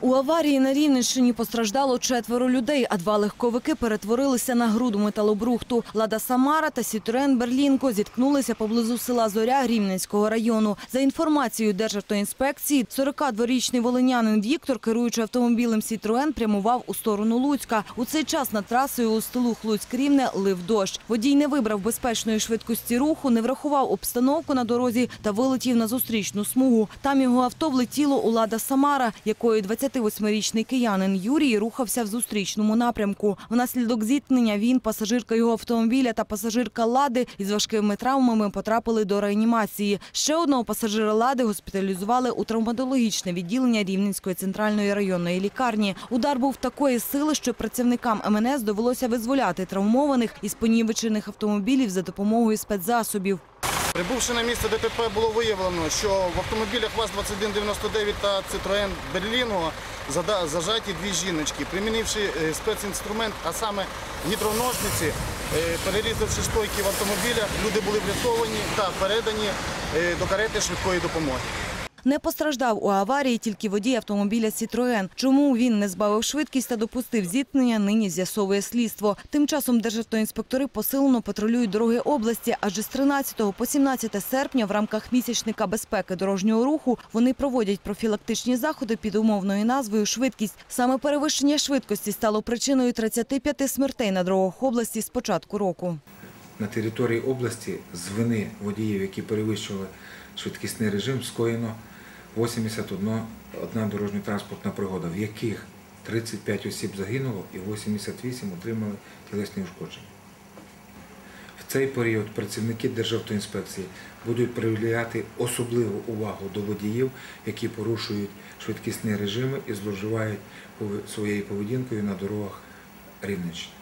У аварії на Рівненщині постраждало четверо людей, а два легковики перетворилися на груду металобрухту. Лада Самара та Сітурен Берлінко зіткнулися поблизу села Зоря Рівненського району. За інформацією Державтоінспекції, 42-річний волинянин Віктор, керуючи автомобілем Сітруен, прямував у сторону Луцька. У цей час над трасою у стилух Луцьк-Рівне лив дощ. Водій не вибрав безпечної швидкості руху, не врахував обстановку на дорозі та вилетів на зустрічну смугу. Там його авто влетіло у Лада Самара, якою 28-річний киянин Юрій рухався в зустрічному напрямку. Внаслідок зіткнення він, пасажирка його автомобіля та пасажирка Лади із важкими травмами потрапили до реанімації. Ще одного пасажира Лади госпіталізували у травматологічне відділення Рівненської центральної районної лікарні. Удар був такої сили, що працівникам МНС довелося визволяти травмованих із понівечених автомобілів за допомогою спецзасобів. Прибувши на місце ДТП, було виявлено, що в автомобілях ВАЗ-2199 та Citroen Берліно зажаті дві жіночки. Примінивши е, спецінструмент, а саме гідроножниці, е, перерізавши стойки в автомобілях, люди були врятовані та передані е, до карети швидкої допомоги. Не постраждав у аварії тільки водій автомобіля «Сітроен». Чому він не збавив швидкість та допустив зіткнення, нині з'ясовує слідство. Тим часом державтоінспектори посилено патрулюють дороги області, адже з 13 по 17 серпня в рамках місячника безпеки дорожнього руху вони проводять профілактичні заходи під умовною назвою «Швидкість». Саме перевищення швидкості стало причиною 35 смертей на дорогах області з початку року. На території області з вини водіїв, які перевищували швидкісний режим, скоєно 81 одна дорожньо-транспортна пригода, в яких 35 осіб загинуло і 88 отримали тілесні ушкодження. В цей період працівники Державтоінспекції будуть приділяти особливу увагу до водіїв, які порушують швидкісні режими і зловживають своєю поведінкою на дорогах Рівненщини.